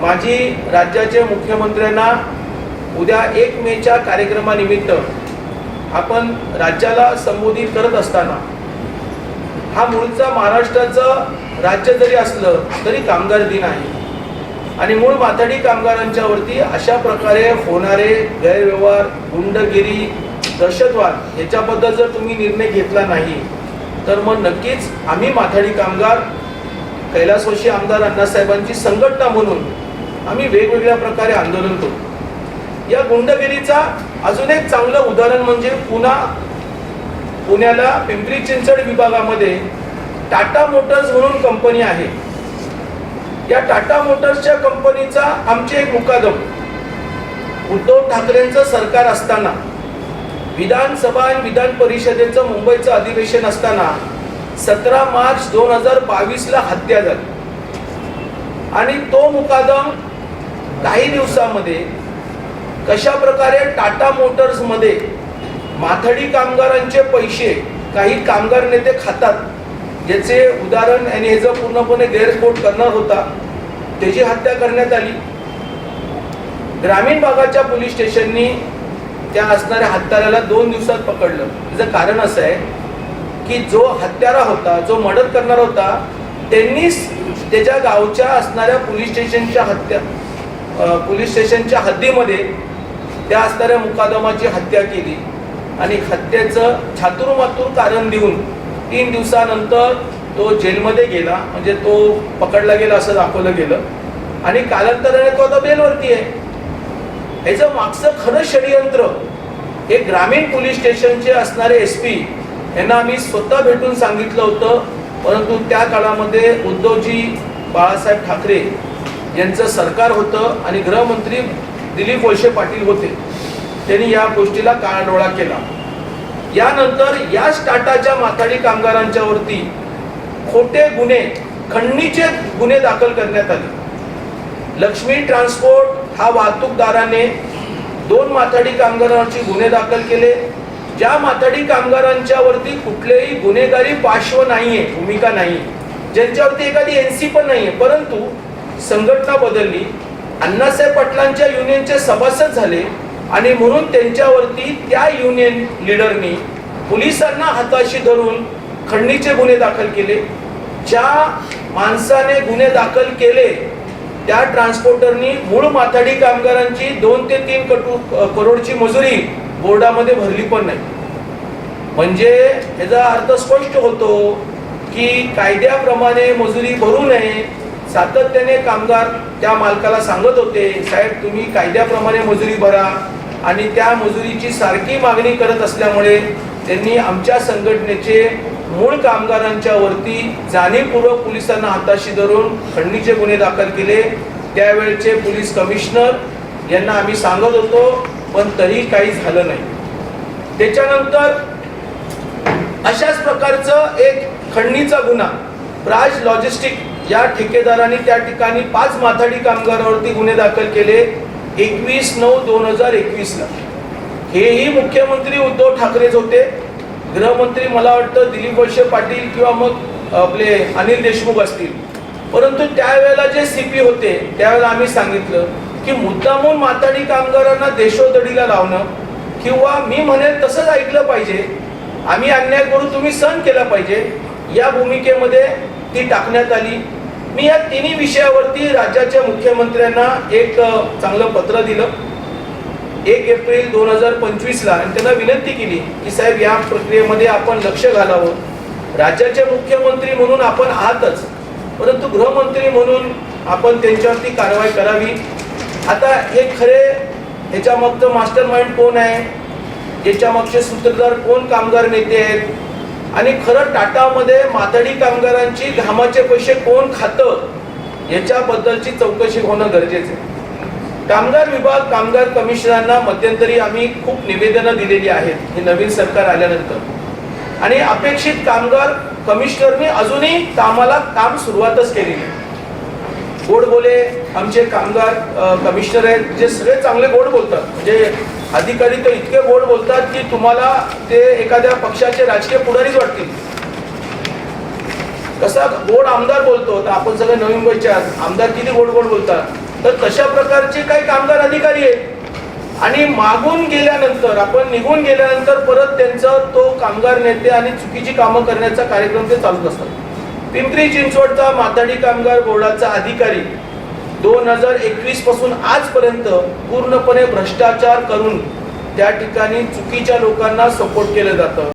माझी राज्याचे मुख्यमंत्र्यांना उद्या एक मेच्या कार्यक्रमानिमित्त आपण राज्याला संबोधित करत असताना हा मूळचा महाराष्ट्राचं राज्य जरी असलं तरी कामगार दिन आहे. आणि मूळ माथाडी कामगारांच्यावरती अशा प्रकारे होणारे गैरव्यवहार गुंडगिरी दहशतवाद याच्याबद्दल जर तुम्ही निर्णय घेतला नाही तर मग नक्कीच आम्ही माथाडी कामगार कैलासवशी आमदार अण्णासाहेबांची संघटना म्हणून आम्ही वेगवेगळ्या प्रकारे आंदोलन करू. या गुंडगिरीचा अजून एक चांगलं उदाहरण म्हणजे पुन्हा पुण्याला पिंपरी चिंचवड विभागामध्ये टाटा मोटर्स म्हणून कंपनी आहे. या टाटा मोटर्सच्या कंपनीचा आमचे एक मुकादम. उद्धव ठाकरेंचं सरकार असताना विधानसभा आणि विधान परिषदेचं मुंबईचं अधिवेशन असताना सतरा मार्च दोन हजार बावीसला हत्या झाली. आणि तो मुकादम काही दिवसामध्ये कशा प्रकारे टाटा मोटर्समध्ये माथडी कामगारांचे पैसे काही कामगार नेते खातात ज्याचे उदाहरण आणि ह्याचं पूर्णपणे गैरस्फोट करणार होता त्याची हत्या करण्यात आली. ग्रामीण भागाच्या पोलीस स्टेशननी त्या असणाऱ्या हत्याराला दोन दिवसात पकडलं. त्याचं कारण असं आहे की जो हत्यारा होता जो मर्डर करणार होता त्यांनीच त्याच्या गावच्या असणाऱ्या पोलीस स्टेशनच्या हत्या पोलीस स्टेशनच्या हद्दीमध्ये त्या असणाऱ्या मुकादमाची हत्या केली. आणि हत्येचं छातुरमातूर कारण देऊन तीन दिवसानंतर तो जेलमध्ये गेला. म्हणजे तो पकडला गेला असं दाखवलं गेलं. आणि कालांतराने तो आता बेलवरती आहे. ह्याचं मागचं खरं षडयंत्र हे ग्रामीण पोलीस स्टेशनचे असणारे एस पी यांना आम्ही स्वतः भेटून सांगितलं होतं. परंतु त्या काळामध्ये उद्धवजी बाळासाहेब ठाकरे यांचं सरकार होतं आणि गृहमंत्री दिलीप वळसे पाटील होते. त्यांनी या गोष्टीला काळडोळा केला. यानंतर याच टाटाच्या माथाडी कामगारांच्या वरती खोटे गुन्हे खंडणीचे गुन्हे दाखल करण्यात आले. लक्ष्मी ट्रान्सपोर्ट हा वाहतूकदाराने दोन माथाडी कामगारांची गुन्हे दाखल केले. ज्या माथाडी कामगारांच्या वरती कुठलेही गुन्हेगारी पार्श्व नाहीये भूमिका नाही ज्यांच्यावरती एखादी एनसी पण नाहीये परंतु संघटना बदलली अण्णासाहेब पाटलांच्या युनियनचे सभासद झाले आणि म्हणून त्यांच्यावरती त्या युनियन लिडरनी पोलिसांना हाताशी धरून खंडणीचे गुन्हे दाखल केले. ज्या माणसाने गुन्हे दाखल केले त्या ट्रान्सपोर्टरनी मूळ माथाडी कामगारांची दोन ते तीन कटू करोडची मजुरी बोर्डामध्ये भरली पण नाही. म्हणजे याचा अर्थ स्पष्ट होतो की कायद्याप्रमाणे मजुरी भरू नये सातत्याने कामगार त्या मालकाला सांगत होते साहेब तुम्ही कायद्याप्रमाणे मजुरी भरा आणि त्या मजुरीची सारखी मागणी करत असल्यामुळे त्यांनी आमच्या संघटनेचे मूळ कामगारांच्या वरती जाणीवपूर्वक पोलिसांना हाताशी धरून खंडणीचे गुन्हे दाखल केले. त्यावेळचे पोलीस कमिशनर यांना आम्ही सांगत होतो पण तरी काही झालं नाही. त्याच्यानंतर अशाच प्रकारचं एक खंडणीचा गुन्हा प्राज लॉजिस्टिक या ठेकेदारांनी त्या ठिकाणी पाच माथाडी कामगारावरती गुन्हे दाखल केले. एकवीस नऊ दोन हजार एकवीसला. हेही मुख्यमंत्री उद्धव ठाकरेच होते. गृहमंत्री मला वाटतं दिलीप वळसे पाटील किंवा मग आपले अनिल देशमुख असतील. परंतु त्यावेळेला जे सी पी होते त्यावेळेला आम्ही सांगितलं की मुद्दामून माथाडी कामगारांना देशोधडीला लावणं किंवा मी म्हणेल तसंच ऐकलं पाहिजे. आम्ही अन्याय करू तुम्ही सहन केला पाहिजे. या भूमिकेमध्ये ती टाकण्यात आली. मी या तिन्ही विषयावरती राज्याच्या मुख्यमंत्र्यांना एक चांगलं पत्र दिलं. एक एप्रिल दोन हजार पंचवीसला आणि त्यांना विनंती केली की साहेब या प्रक्रियेमध्ये आपण लक्ष घालावं. राज्याचे मुख्यमंत्री म्हणून आपण आहातच परंतु गृहमंत्री म्हणून आपण त्यांच्यावरती कारवाई करावी. आता हे खरे ह्याच्या मागचं मास्टर माइंड कोण आहे? याच्या मागचे सूत्रधार कोण कामगार नेते आहेत? आणि खरं टाटामध्ये माथाडी कामगारांची घामाचे पैसे कोण खातं याच्याबद्दलची चौकशी होणं गरजेचं आहे. कामगार विभाग कामगार कमिशनरांना मध्यंतरी आम्ही खूप निवेदनं दिलेली आहेत. हे नवीन सरकार आल्यानंतर. आणि अपेक्षित कामगार कमिशनरने अजूनही कामाला काम सुरुवातच केलेली गोड बोले आमचे कामगार कमिशनर आहेत जे सगळे चांगले गोड बोलतात. म्हणजे अधिकारी तर इतके गोड बोलतात की तुम्हाला ते एखाद्या पक्षाचे राजकीय पुढारीच वाटतील. कसा गोड आमदार बोलतो तर आपण सगळे नवीन मुंबईचे आमदार किती गोड गोड बोलतात. तर तशा प्रकारचे काही कामगार अधिकारी आहेत. आणि मागून गेल्यानंतर आपण निघून गेल्यानंतर परत त्यांचं तो कामगार नेते आणि चुकीची कामं करण्याचा कार्यक्रम ते चालूच असतात पिंपरी चिंचवडचा माथाडी कामगार बोर्डाचा अधिकारी दोन हजार एकवीसपासून आजपर्यंत पूर्णपणे भ्रष्टाचार करून त्या ठिकाणी चुकीच्या लोकांना सपोर्ट केलं जातं.